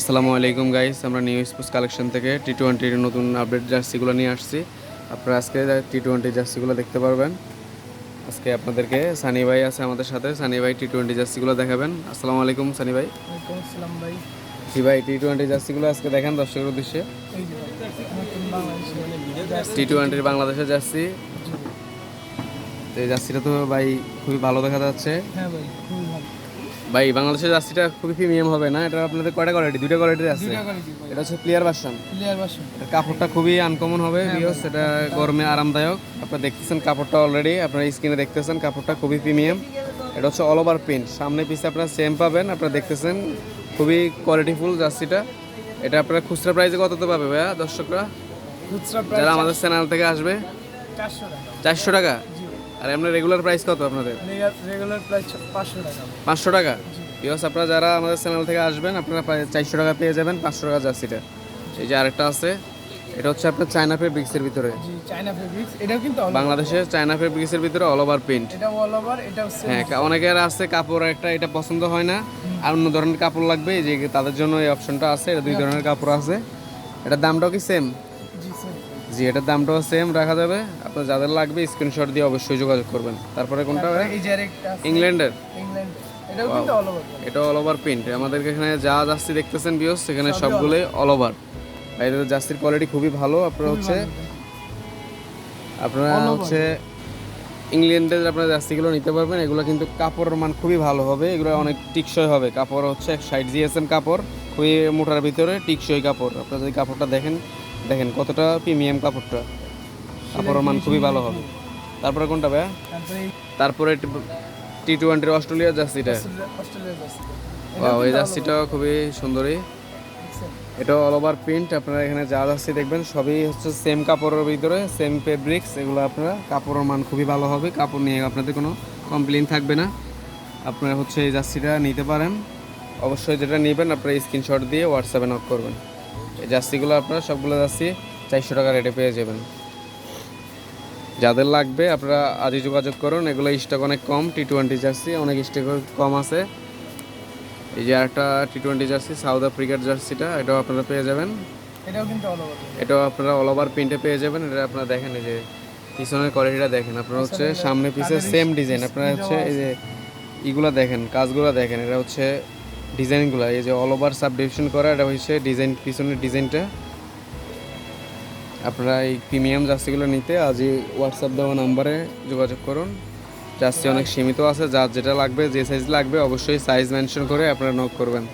আসসালামু আলাইকুম গাইস আমরা নিউ স্পোর্টস কালেকশন থেকে টি টোয়েন্টির নতুন আপডেট জার্সিগুলো নিয়ে আসছি। আপনারা আজকে টি টোয়েন্টি জার্সিগুলো দেখতে পারবেন। আজকে আপনাদেরকে সানি ভাই আছে আমাদের সাথে। সানি ভাই টি টোয়েন্টি জার্সিগুলো দেখাবেন। আসসালামু আলাইকুম সানি ভাই। আসসালাম ভাই। জি ভাই টি টোয়েন্টি জার্সিগুলো আজকে দেখেন দর্শকের উদ্দেশ্যে। টি টোয়েন্টির বাংলাদেশের জার্সি। এই জার্সিটা তো ভাই খুবই ভালো দেখা যাচ্ছে। হ্যাঁ ভাই খুবই ভালো। ভাই বাংলাদেশের জার্সিটা খুবই প্রিমিয়াম হবে না? এটা আপনাদের কয়টা কোয়ালিটি দুটো কোয়ালিটির আছে? এটা হচ্ছে প্লেয়ার ভার্সন প্লেয়ার বাসন এটার কাপড়টা খুবই আনকমন হবে বিকজ এটা গরমে আরামদায়ক। আপনারা দেখতেছেন কাপড়টা অলরেডি আপনারা স্ক্রিনে দেখতেছেন কাপড়টা খুবই প্রিমিয়াম এটা হচ্ছে অল ওভার প্রিন্ট সামনে পিছে আপনারা সেম পাবেন আপনারা দেখতেছেন খুবই কোয়ালিটিফুল জার্সিটা। এটা আপনারা খুচরা প্রাইসে কততে পাবে ভাইয়া দর্শকরা? খুচরা যারা আমাদের চ্যানেল থেকে আসবে। চারশো টাকা? আর আপনার রেগুলার প্রাইস কত আপনাদের? রেগুলার প্রাইস পাঁচশো টাকা। পাঁচশো টাকা? বিকজ আপনারা যারা আমাদের চ্যানেল থেকে আসবেন আপনারা প্রায় চারশো টাকা পেয়ে যাবেন পাঁচশো টাকা জার্সিটা এই যে আরেকটা আছে এটা হচ্ছে আপনার চায়না ফেব্রিক্সের ভিতরে। জি চায়না ফেব্রিক্স এটাও কিন্তু চায়না ফেব্রিক্সের ভিতরে অল ওভার প্রিন্ট এটা অল ওভার সেম হ্যাঁ অনেকের আছে কাপড় একটা এটা পছন্দ হয় না। আর অন্য ধরনের কাপড় লাগবে এই যে তাদের জন্য এই অপশনটা আছে এটা দুই ধরনের কাপড় আছে। এটার দামটাও কি সেম জি এটার দামটাও সেম রাখা যাবে। আপনার যাদের লাগবে স্ক্রিনশট দিয়ে অবশ্যই যোগাযোগ করবেন। তারপরে কোনটা ইংল্যান্ডের ইংল্যান্ড এটাও কিন্তু অল ওভার এটা অল ওভার প্রিন্ট আমাদের এখানে যা জার্সি দেখতেছেন বিয়স সেখানে সবগুলোই অল ওভার এদের জার্সির কোয়ালিটি খুবই ভালো। আপনারা হচ্ছে আপনারা হচ্ছে ইংল্যান্ডের আপনারা জার্সিগুলো নিতে পারবেন। এগুলো কিন্তু কাপড়ের মান খুবই ভালো হবে। এগুলো অনেক টিকসই হবে। কাপড় হচ্ছে সাইড জিএসএম কাপড়। খুবই মোটার ভিতরে টিকসই কাপড়। আপনারা যদি কাপড়টা দেখেন দেখেন কতটা প্রিমিয়াম কাপড়টা। কাপড়ের মান খুবই ভালো হবে। তারপরে কোনটা ভাইয়া? তারপরে টি টোয়েন্টির অস্ট্রেলিয়ার জার্সিটা অস্ট্রেলিয়ার এই জার্সিটাও খুবই সুন্দরী। এটা অল ওভার প্রিন্ট আপনারা এখানে যা জার্সি দেখবেন সবই হচ্ছে সেম কাপড়ের ভিতরে সেম ফেব্রিক্স এগুলো আপনারা কাপড়ের মান খুবই ভালো হবে। কাপড় নিয়ে আপনাদের কোনো কমপ্লেন থাকবে না। আপনারা হচ্ছে এই জার্সিটা নিতে পারেন। অবশ্যই যেটা নেবেন আপনারা স্ক্রিনশট দিয়ে হোয়াটসঅ্যাপে নক করবেন। এই জার্সিগুলো আপনারা সবগুলো জার্সি চারশো টাকা রেটে পেয়ে যাবেন। যাদের লাগবে আপনারা আজই যোগাযোগ করুন এগুলো স্টক অনেক কম টি টোয়েন্টি জার্সি অনেক স্টক কম আছে। এই যে একটা টি টোয়েন্টি জার্সি সাউথ আফ্রিকার জার্সিটা এটাও আপনারা পেয়ে যাবেন। এটাও কিন্তু এটাও আপনারা অল ওভার প্রিন্টে পেয়ে যাবেন এটা আপনারা দেখেন এই যে পিছনের কোয়ালিটিটা দেখেন আপনারা হচ্ছে সামনে পিছে সেম ডিজাইন আপনারা হচ্ছে এই যে ইগুলা দেখেন কাজগুলো দেখেন এটা হচ্ছে ডিজাইনগুলো, এই যে অল ওভার সাব ডিভিশন করা, এটা হচ্ছে ডিজাইন পিছনের ডিজাইনটা। আপনারা এই প্রিমিয়াম জার্সিগুলো নিতে আজই হোয়াটসঅ্যাপ দেওয়া নাম্বারে যোগাযোগ করুন। জার্সি অনেক সীমিত আছে, যার যেটা লাগবে, যে সাইজ লাগবে, অবশ্যই সাইজ মেনশন করে আপনারা নক করবেন।